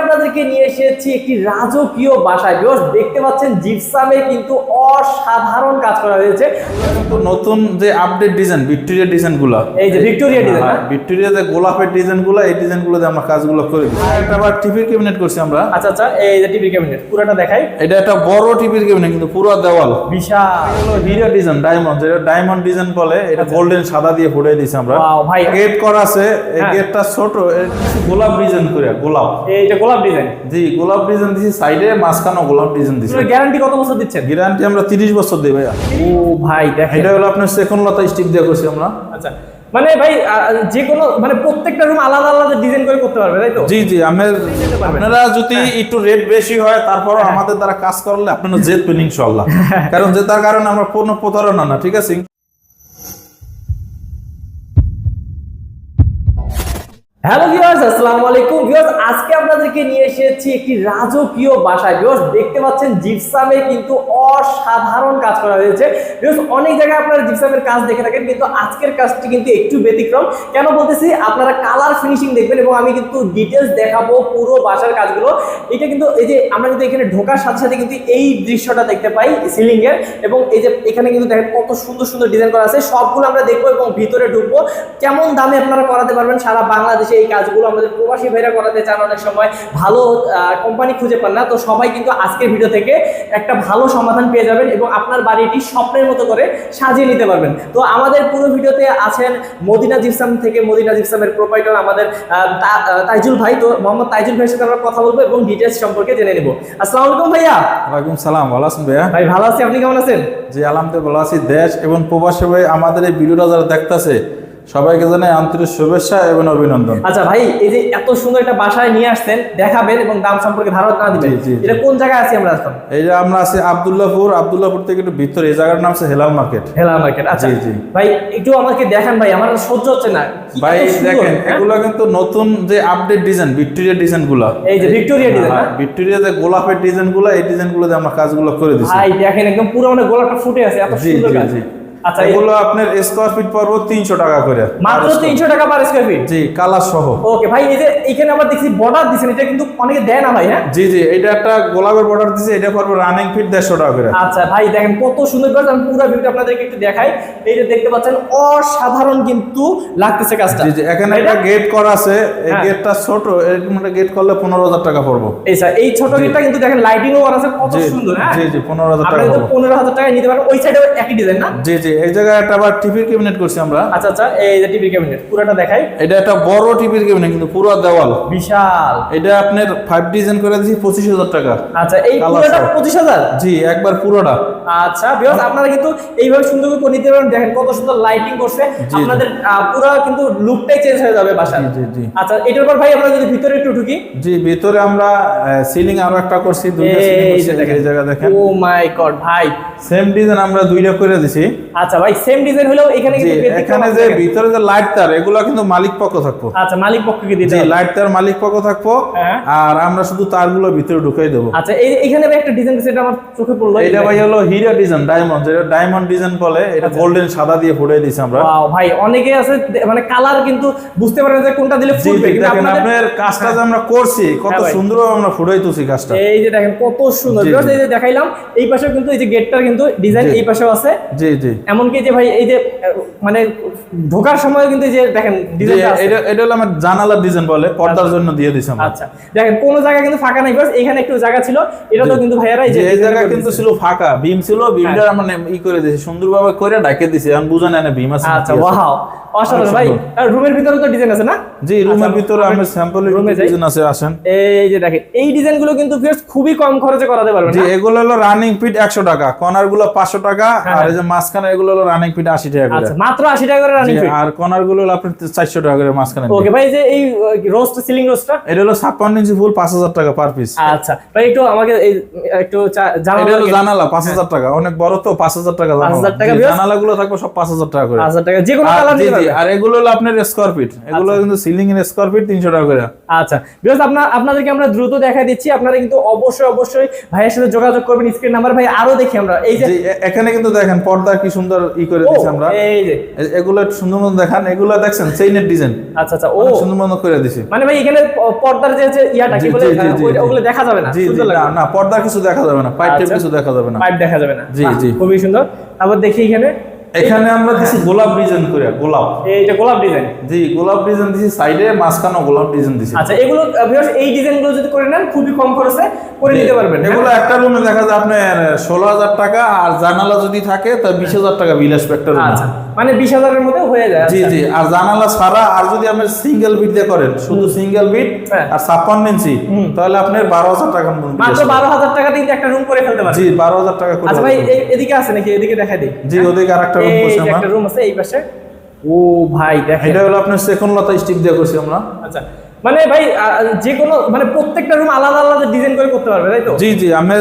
আপনাদেরকে নিয়ে এসেছি একটি রাজকীয় বাসায়। বিকজ দেখতে পাচ্ছেন জিপসামে কিন্তু অসাধারণ কাজ করা হয়েছে। নতুন যে আপডেট ডিজাইন ভিক্টোরিয়া ডিজাইনগুলা। এই যে ভিক্টোরিয়া ডিজাইন হ্যাঁ, ভিক্টোরিয়া যে গোলাপের ডিজাইনগুলা এই ডিজাইনগুলো আমরা কাজগুলো করে দিই একটা আবার টিভির ক্যাবিনেট করছি আমরা। আচ্ছা আচ্ছা এই যে টিভি ক্যাবিনেট পুরোটা দেখাই। এটা একটা বড় টিভির ক্যাবিনেট কিন্তু পুরো দেওয়াল। বিশাল। হিরো ডিজাইন ডায়মন্ড যেটা ডায়মন্ড ডিজাইন বলে এটা গোল্ডেন সাদা দিয়ে ফুটাই দিয়েছি আমরা। ভাই। গেট করা আছে এই হ্যাঁ। গেটটা ছোট এর কিছু গোলাপ ডিজাইন করে গোলাপ। এইটা গোলাপ ডিজাইন জি গোলাপ ডিজাইন দিছি সাইডে গোলাপ ডিজাইন দিছি। গ্যারান্টি কত বছর দিচ্ছেন? গ্যারান্টি আমরা 30 বছর দিই ভাইয়া। ও ভাই দেখেন। এটা হলো আপনার সেকেন্ড লতা স্টিক দিয়ে করছি আমরা। আচ্ছা মানে ভাই যে কোনো মানে প্রত্যেকটা রুম আলাদা আলাদা ডিজাইন করে করতে পারবে তাই তো? জি জি আমার আপনারা যদি একটু রেট বেশি হয় তারপরও আমাদের দ্বারা কাজ করলে আপনারা জেদ পেন ইনশাল্লাহ কারণ জেতার কারণে আমরা পূর্ণ প্রতারণা না ঠিক আছে? হ্যালো ভিউয়ার্স আসসালামু আলাইকুম। ভিউয়ার্স আজকে আপনাদেরকে নিয়ে এসেছি একটি রাজকীয় বাসায়। ভিউয়ার্স দেখতে পাচ্ছেন জিপসামে কিন্তু অসাধারণ কাজ করা হয়েছে। অনেক জায়গায় আপনারা জিপসামের কাজ দেখে থাকেন, কিন্তু আজকের কাজটি কিন্তু একটু ব্যতিক্রম। কেন বলতেছি? আপনারা কালার ফিনিশিং দেখবেন এবং আমি কিন্তু ডিটেলস দেখাবো পুরো বাসার কাজগুলো। এটা কিন্তু এই যে আমরা কিন্তু এখানে ঢোকার সাথে সাথে কিন্তু এই দৃশ্যটা দেখতে পাই সিলিং এর এবং এই যে এখানে কিন্তু দেখেন কত সুন্দর সুন্দর ডিজাইন করা আছে। সবগুলো আমরা দেখব এবং ভিতরে ঢুকবো। কেমন দামে আপনারা করাতে পারবেন? সারা বাংলাদেশে এই কাজগুলো আমাদের প্রবাসী ভাইরা করাতে চান অনেক সময়। ভালো কোম্পানি খুঁজে পান না। তো সবাই কিন্তু আজকের ভিডিও থেকে একটা ভালো সমাধান পেয়ে যাবেন এবং আপনার বাড়িটি স্বপ্নের মতো করে সাজিয়ে নিতে পারবেন। তো আমাদের পুরো ভিডিওতে আছেন মদিনা জিপসাম থেকে মদিনা জিপসামের প্রোপাইটার আমাদের তাইজুল ভাই। তো মোহাম্মদ তাইজুল ভাইয়ের সাথে আমরা কথা বলব এবং ডিটেলস সম্পর্কে জেনে নেব। আসসালামু আলাইকুম ভাইয়া। ওয়ালাইকুম সালাম ভালো আছেন ভাইয়া? ভাই ভালো আছি। আপনি কেমন আছেন? জি আলহামদুলিল্লাহ ভালো আছি। দেশ এবং প্রবাসী ভাই আমাদের এই ভিডিওটা যারা দেখতেছে সবাইকে জানাই আন্তরিক শুভেচ্ছা এবং অভিনন্দন। আচ্ছা ভাই এই যে এত সুন্দর একটা বাসায় নিয়ে আসছেন দেখাবেন এবং দাম সম্পর্কে ধারণা দিবেন। জি, জি। এটা কোন জায়গায় আছি আমরা এখন এই যে আমরা আছি আবদুল্লাহপুর আবদুল্লাহপুর থেকে একটু ভিতরে এই জায়গার নাম হচ্ছে হেলাল মার্কেট। হেলা মার্কেট আচ্ছা। জি, জি। ভাই একটু আমাকে দেখান ভাই আমার সহ্য হচ্ছে না। ভাই দেখেন হ্যাঁ? এগুলো কিন্তু নতুন যে আপডেট ডিজাইন ভিক্টোরিয়া ডিজাইনগুলা এই যে ভিক্টোরিয়া ডিজাইন ভিক্টোরিয়া যে গোলাপের ডিজাইনগুলা এই ডিজাইনগুলো আমরা কাজগুলো করে দিচ্ছি ভাই দেখেন একদম পুরো মানে গোলাপটা ফুটে আছে এত সুন্দর কাজ। আচ্ছা এগুলো আপনার স্কোয়ার ফিট পড়ব তিনশো টাকা করে। মাত্র তিনশো টাকা পার স্কোয়ার ফিট জি কালার সহ। ওকে ভাই এই যে এখানে আবার দেখছি বর্ডার দিচ্ছেন এটা কিন্তু অনেকে দেয় না ভাই হ্যাঁ? জি জি এটা একটা গোলাপের বর্ডার দিছে এটা পড়বে রানিং ফিট দেড়শো টাকা করে। আচ্ছা ভাই দেখেন কত সুন্দর কাজ আমি পুরো ভিউটা আপনাদেরকে একটু দেখাই। এই যে দেখতে পাচ্ছেন অসাধারণ কিন্তু লাগতেছে কাজটা। জি জি এখানে একটা গেট করা আছে এই হ্যাঁ। গেটটা ছোট এরকম একটা গেট করলে পনেরো হাজার টাকা পড়ব। এই স্যার এই ছোট গেটটা কিন্তু দেখেন লাইটিংও করা আছে কত সুন্দর হ্যাঁ? জি জি পনেরো হাজার আপনি টাকা তো পড়ব। পনেরো হাজার টাকা নিতে পারেন ওই সাইডে একই ডিজাইন না? জি জি এই জায়গায় একটা আবার টিভির ক্যাবিনেট করছি আমরা। আচ্ছা আচ্ছা এই যে টিভির ক্যাবিনেট পুরোটা দেখাই। এটা একটা বড় টিভির ক্যাবিনেট কিন্তু পুরো দেওয়াল। বিশাল। এটা আপনার ফাইভ ডিজাইন করে দিয়েছি পঁচিশ হাজার টাকা। আচ্ছা এই পুরোটা। পঁচিশ হাজার? জি একবার পুরোটা। আচ্ছা বিকজ আপনারা কিন্তু এইভাবে সুন্দর করে নিতে পারেন দেখেন কত সুন্দর লাইটিং করছে। আপনাদের পুরো কিন্তু লুকটাই চেঞ্জ হয়ে যাবে বাসা জি, জি। আচ্ছা এটার পর ভাই আমরা যদি ভিতরে একটু ঢুকি। জি ভিতরে আমরা সিলিং আরও একটা করছি দুইটা সিলিং করছি দেখেন এই জায়গা দেখেন। ও মাই গড ভাই। সেম ডিজাইন আমরা দুইটা করে দিছি। আচ্ছা ভাই সেম ডিজাইন হলেও এখানে কিন্তু এখানে যে ভিতরে যে লাইট তার এগুলো কিন্তু মালিক পক্ষ থাকব। আচ্ছা মালিক পক্ষকে দিতে জি হবে। লাইট তার মালিক পক্ষ থাকব। হ্যাঁ। আর আমরা শুধু তারগুলো ভিতরে ঢুকাই দেবো। আচ্ছা এই এখানে ভাই একটা ডিজাইন সেটা আমার চোখে পড়ল। এটা ভাই হলো ডিজাইন ডায়মন্ড যেটা ডায়মন্ড ডিজাইন বলে এটা গোল্ডেন সাদা দিয়ে ফুটিয়ে দিছি আমরা। ভাই অনেকে আছে মানে কালার কিন্তু বুঝতে যে কোনটা দিলে ফুটবে কিন্তু আপনাদের কাজটা যে আমরা করছি কত হ্যাঁ সুন্দরভাবে আমরা ফুটাই তুলছি কাজটা। এই যে দেখেন কত সুন্দর। এই যে দেখাইলাম এই পাশেও কিন্তু এই যে গেটটার কিন্তু ডিজাইন এই পাশেও আছে। জি জি। এমনকি যে ভাই এই যে মানে ঢোকার সময় কিন্তু যে দেখেন ডিজাইনটা এটা এটা হলো আমার জানালার ডিজাইন বলে পর্দার জন্য দিয়ে দিছি আমরা। আচ্ছা। দেখেন কোন জায়গা কিন্তু ফাঁকা নাই বাস এখানে একটু জায়গা ছিল এটা তো কিন্তু ভাইয়ারা এই যে এই জায়গা কিন্তু ছিল ফাঁকা বিম ছিল বিল্ডার আমরা নে- ই করে দিয়েছি সুন্দরভাবে করে ডাকে দিছে এখন বুঝা না ভীম আছে আচ্ছা ওয়াও অসাধারণ। ভাই আর রুমের ভিতরে তো ডিজাইন আছে না? জি রুমের আচ্ছা, ভিতরে আমি স্যাম্পল ডিজাইন আছে আসেন। এই যে দেখেন এই ডিজাইনগুলো কিন্তু viewers খুবই কম খরচে করাতে পারবেন জি এগুলো হলো রানিং ফিট একশো টাকা কর্নারগুলো পাঁচশো টাকা হ্যাঁ, আর এই যে মাঝখানে এগুলো হলো রানিং ফিট আশি টাকা করে। আচ্ছা মাত্র আশি টাকা করে রানিং ফিট আর কর্নারগুলো হলো আপনার চারশো টাকা করে মাঝখানে। ওকে ভাই যে এই রোস্ট সিলিং রোস্টটা এটা হলো ছাপ্পান্ন ইঞ্চি ফুল পাঁচ হাজার টাকা পার পিস আচ্ছা ভাই একটু আমাকে এই একটু জানানো এটা হলো জানালা পাঁচ হাজার টাকা। অনেক বড় তো পাঁচ হাজার টাকা জানালা। 5,000 টাকা জি, জানালা গুলো থাকবে সব পাঁচ হাজার টাকা করে। হাজার টাকা যে কোনো কালার নিতে আর এগুলো হলো আপনার স্কোয়ার ফিট এগুলো কিন্তু সিলিং এর স্কোয়ার ফিট তিনশো টাকা করে। আচ্ছা বিকজ আপনার আপনাদেরকে আমরা দ্রুত দেখা দিচ্ছি আপনারা কিন্তু অবশ্যই অবশ্যই ভাইয়ের সাথে যোগাযোগ করবেন স্ক্রিন নাম্বার ভাই আরও দেখি আমরা। এই যে এখানে কিন্তু দেখেন পর্দা কি সুন্দর ই করে দিছি আমরা। এই যে। এগুলো সুন্দর মতো দেখান এগুলো দেখছেন চেইনের ডিজাইন আচ্ছা আচ্ছা ও। সুন্দর মতো করে দিছি। মানে ভাই এখানে পর্দার যে যে ইয়াটা কি বলে। ওগুলো দেখা যাবে না সুন্দর না লাগবে। না পর্দার কিছু দেখা যাবে না পাইপ টেপ আচ্ছা। কিছু দেখা যাবে না। পাইপ দেখা যাবে না। জি, জি। খুবই সুন্দর। তারপর দেখি এখানে এখানে আমরা দিছি গোলাপ ডিজাইন করে গোলাপ। এইটা গোলাপ ডিজাইন জি গোলাপ ডিজাইন দিছি সাইডে মাঝখানে গোলাপ ডিজাইন দিছি। আচ্ছা এগুলো ভিউয়ার্স এই ডিজাইনগুলো যদি করে নেন খুবই কম খরচে করে নিতে পারবেন হ্যাঁ? এগুলো একটা রুমে দেখা যায় আপনার ষোলো হাজার টাকা আর জানালা যদি থাকে তা বিশ হাজার টাকা বিল আসবে একটা রুমে আচ্ছা মানে বিশ হাজারের মধ্যে হয়ে যায় জি আচ্ছা। জি আর জানালা ছাড়া আর যদি আপনি সিঙ্গেল বিট দিয়ে করেন শুধু সিঙ্গেল বিট হ্যাঁ। আর ছাপ্পান্ন ইঞ্চি তাহলে আপনার বারো হাজার টাকার মতো bill মাত্র আসবে। বারো হাজার টাকা দিয়ে একটা রুম করে ফেলতে পারবেন। জি বারো হাজার টাকা করে আচ্ছা ভাই এদিকে আছে নাকি? এদিকে দেখা দিই। জি ওদিকে আর একটা রুম করছি আমরা। একটা রুম আছে এই পাশে। ও ভাই দেখেন। এটা হলো আপনার সেকেন্ড লতা স্টিক দিয়ে করছি আমরা। আচ্ছা। মানে ভাই যে কোনো মানে প্রত্যেকটা রুম আলাদা আলাদা ডিজাইন করে করতে পারবে তাই তো? জি জি আমি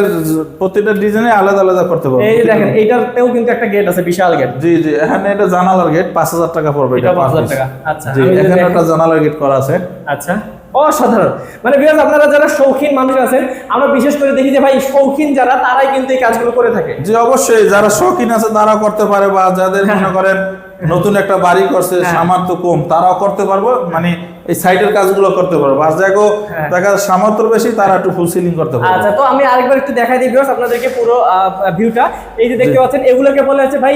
প্রত্যেকটা ডিজাইনে আলাদা আলাদা করতে পারব। এই দেখেন এইটাতেও কিন্তু একটা গেট আছে বিশাল গেট জি জি এখানে এটা জানালার গেট পাঁচ হাজার টাকা পড়বে এটা এটা পাঁচ per হাজার piece। টাকা। আচ্ছা এখানে একটা জানালার গেট করা আছে। আচ্ছা। অসাধারণ। মানে বিকজ আপনারা যারা শৌখিন মানুষ আছেন আমরা বিশেষ করে দেখি যে ভাই শৌখিন যারা তারাই কিন্তু এই কাজগুলো করে থাকে। যে অবশ্যই যারা শৌখিন আছে তারা করতে পারে বা যাদের মনে করেন নতুন একটা বাড়ি করছে সামার্থ্য সামর্থ্য কম তারাও করতে পারব। মানে এই সাইডের কাজগুলো করতে পারব আর যাকে হ্যাঁ। দেখা সামর্থ্য বেশি তারা একটু ফুল সিলিং করতে পারবে। আচ্ছা তো আমি আরেকবার একটু দেখাই দিই ভিউয়ার্স আপনাদেরকে পুরো ভিউটা এই যে দেখতে পাচ্ছেন এগুলোকে বলা হচ্ছে ভাই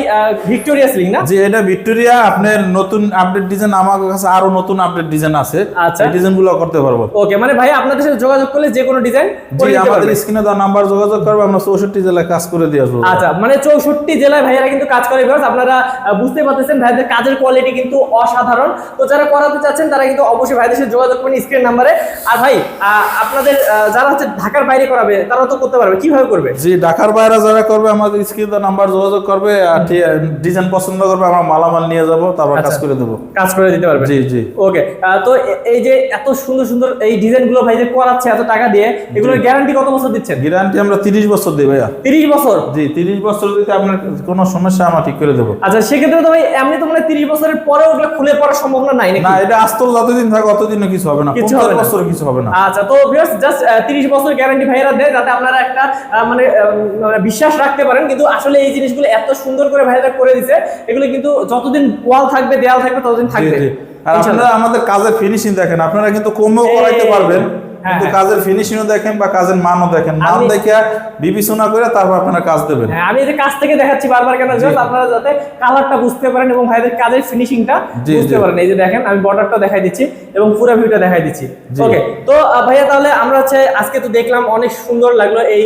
ভিক্টোরিয়া সিলিং না? জি এটা ভিক্টোরিয়া আপনার নতুন আপডেট ডিজাইন আমার কাছে আরও নতুন আপডেট ডিজাইন আছে। আচ্ছা। এই ডিজাইনগুলো করতে পারব। ওকে মানে ভাই আপনাদের সাথে যোগাযোগ করলে যে কোনো ডিজাইন জি আমাদের স্ক্রিনে দেওয়া নাম্বার যোগাযোগ করবে আমরা চৌষট্টি জেলায় কাজ করে দিয়ে আসব। আচ্ছা মানে চৌষট্টি জেলায় ভাইয়ারা কিন্তু কাজ করে ভিউয়ার্স আপনারা বুঝতে পারতেছেন ভাইদের কাজের কোয়ালিটি কিন্তু অসাধারণ। তো যারা করাতে চাচ্ছেন তারা কিন্তু অবশ্যই ভাইদের সাথে যোগাযোগ করবেন স্ক্রিন নাম্বারে। আর ভাই আপনাদের যারা হচ্ছে ঢাকার বাইরে করাবে তারা তো করতে পারবে। কীভাবে করবে? জি ঢাকার বাইরে যারা করবে আমাদের স্ক্রিনে নাম্বার যোগাযোগ করবে আর ডিজাইন পছন্দ করবে আমরা মালামাল নিয়ে যাব তারপর কাজ আচ্ছা। করে দেবো। কাজ করে দিতে পারবে। জি জি। ওকে তো এই যে এত সুন্দর সুন্দর এই ডিজাইনগুলো ভাই যে করাচ্ছে এত টাকা দিয়ে এগুলোর গ্যারান্টি কত বছর দিচ্ছেন? গ্যারান্টি আমরা তিরিশ বছর দিই ভাইয়া। তিরিশ বছর? জি তিরিশ বছর যদি আপনার কোনো সমস্যা আমরা ঠিক করে দেবো। আচ্ছা সেক্ষেত্রে তো ভাই এমনি তো মানে তিরিশ বছরের পরে ওগুলো খুলে পড়ার সম্ভাবনা নাই নাকি? না এটা আস্তল যতদিন থাকে অতদিনও কিছু হবে না পঞ্চাশ বছর কিছু হবে না। আচ্ছা তো ভিউয়ার্স জাস্ট 30 বছর গ্যারান্টি ভাইয়েরা দেয় যাতে আপনারা একটা মানে মানে বিশ্বাস রাখতে পারেন। কিন্তু আসলে এই জিনিসগুলো এত সুন্দর করে ভাইরা করে দিছে এগুলো কিন্তু যতদিন ওয়াল থাকবে দেয়াল থাকবে ততদিন থাকবে। আর আপনারা আমাদের কাজের ফিনিশিং দেখেন আপনারা কিন্তু কমেও করাইতে পারবেন। কিন্তু হ্যাঁ। কাজের ফিনিশিংও দেখেন বা কাজের মানও দেখেন। মান দেখে বিবেচনা করে তারপর আপনারা কাজ দেবেন। হ্যাঁ আমি যে কাজ থেকে দেখাচ্ছি বারবার কেন জাস্ট আপনারা যাতে কালারটা বুঝতে পারেন এবং ভাইদের কাজের ফিনিশিংটা বুঝতে পারেন। এই যে দেখেন আমি বর্ডারটা দেখাই দিচ্ছি এবং পুরো ভিউটা দেখাই দিচ্ছি। ওকে তো ভাইয়া তাহলে আমরা হচ্ছে আজকে তো দেখলাম অনেক সুন্দর লাগল এই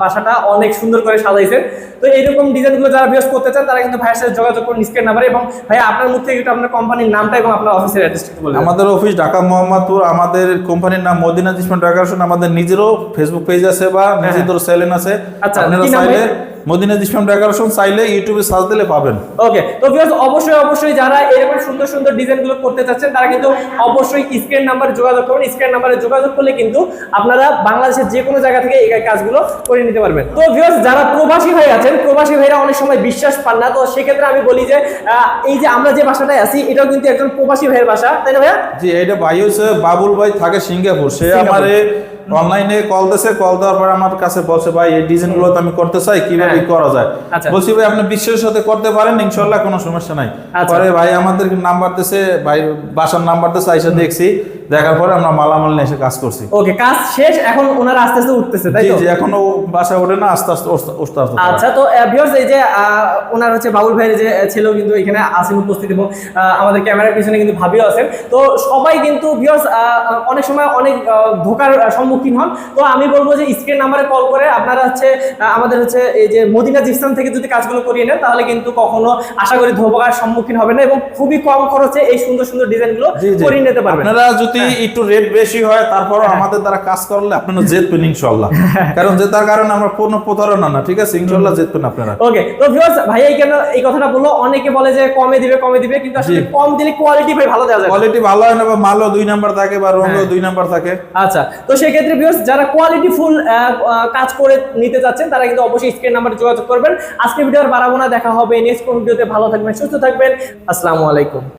বাসাটা অনেক সুন্দর করে সাজাইছেন। তো এইরকম ডিজাইনগুলো যারা বিয়োজ করতে চান তারা কিন্তু ভাইয়ের সাথে যোগাযোগ করুন স্ক্রিন নাম্বারে এবং ভাইয়া আপনার মুখ থেকে একটু আপনার কোম্পানির নামটা এবং আপনার অফিসের অ্যাড্রেসটা বলবেন আমাদের অফিস ঢাকা মোহাম্মদপুর আমাদের কোম্পানির নাম মদিনা জিসমান ডেকোরেশন আমাদের নিজেরও ফেসবুক পেজ আছে বা নিজেদের চ্যানেল আছে হ্যাঁ, আচ্ছা, আপনারা চাইলে? মদিনা জিসমান ডেকোরেশন চাইলে ইউটিউবে সার্চ দিলে পাবেন। ওকে তো ভিউয়ার্স অবশ্যই অবশ্যই যারা এরকম সুন্দর সুন্দর ডিজাইনগুলো করতে চাচ্ছেন তারা কিন্তু অবশ্যই স্ক্রিন নাম্বারে যোগাযোগ করুন। স্ক্রিন নাম্বারে যোগাযোগ করলে কিন্তু আপনারা বাংলাদেশের যে কোনো জায়গা থেকে এই কাজগুলো করে নিতে পারবেন। তো ভিউয়ার্স যারা প্রবাসী ভাই আছেন প্রবাসী ভাইরা অনেক সময় বিশ্বাস পান না তো সেক্ষেত্রে আমি বলি যে আহ, এই যে আমরা যে বাসাটায় আছি এটাও কিন্তু একজন প্রবাসী ভাইয়ের বাসা তাই না ভাইয়া? জি এইটা ভাই হচ্ছে বাবুল ভাই থাকে সিঙ্গাপুর। সে। আমারে অনলাইনে কল দিয়েছে কল দেওয়ার পর আমার কাছে বলছে ভাই এই ডিজাইনগুলো তো আমি করতে চাই কীভাবে হ্যাঁ। করা যায় আচ্ছা। বলছি ভাই আপনি বিশ্বের সাথে করতে পারেন ইনশাল্লাহ কোনো সমস্যা নাই আচ্ছা। পরে ভাই আমাদের নাম্বার দিছে ভাই বাসার নাম্বার দিছে আইসা দেখছি দেখার পরে আমরা মালামাল নিয়ে এসে কাজ করছি। ওকে কাজ শেষ এখন ওনারা আস্তে আস্তে উঠতেছে তাই তো? জি এখনও বাসা ওঠে না আস্তে আস্তে উঠতে আসতে। আচ্ছা তো ভিউয়ার্স এই যে ওনার হচ্ছে বাবুল ভাইয়ের যে ছেলেও কিন্তু এখানে আছেন উপস্থিত এবং আমাদের ক্যামেরার পিছনে কিন্তু ভাবিও আছেন। তো সবাই কিন্তু ভিউয়ার্স অনেক সময় অনেক ধোকার সম্মুখীন হন। তো আমি বলব যে স্ক্রিন নাম্বারে কল করে আপনারা হচ্ছে আমাদের হচ্ছে এই যে মদিনা জিপসাম থেকে যদি কাজগুলো করিয়ে নেন তাহলে কিন্তু কখনো আশা করি ধোকার সম্মুখীন হবে না এবং খুবই কম খরচে এই সুন্দর সুন্দর ডিজাইনগুলো করিয়ে নিতে পারবেন। আপনারা যদি একটু রেট বেশি হয় তারপরও আমাদের দ্বারা কাজ করলে আপনারা জিতবেন ইনশাল্লাহ কারণ জেতার কারণে আমরা পূর্ণ প্রতারণা না ঠিক আছে? ইনশাল্লাহ জিতবেন আপনারা। ওকে তো ভিউয়ার্স ভাই এই কেন এই কথাটা বলল? অনেকে বলে যে কমে দিবে কমে দিবে কিন্তু আসলে কম দিলে কোয়ালিটি ভাই ভালো দেওয়া যায় কোয়ালিটি ভালো হয় না বা মালও দুই নাম্বার থাকে বা রঙও হ্যাঁ। দুই নাম্বার থাকে। আচ্ছা তো সেই ক্ষেত্রে ভিউয়ার্স যারা কোয়ালিটি ফুল কাজ করে নিতে চাচ্ছেন তারা কিন্তু অবশ্যই স্ক্রিন নাম্বারে যোগাযোগ করবেন। আজকে ভিডিও আর বাড়াবো না দেখা হবে নেক্সট কোন ভিডিওতে ভালো থাকবেন সুস্থ থাকবেন। আসসালামু আলাইকুম।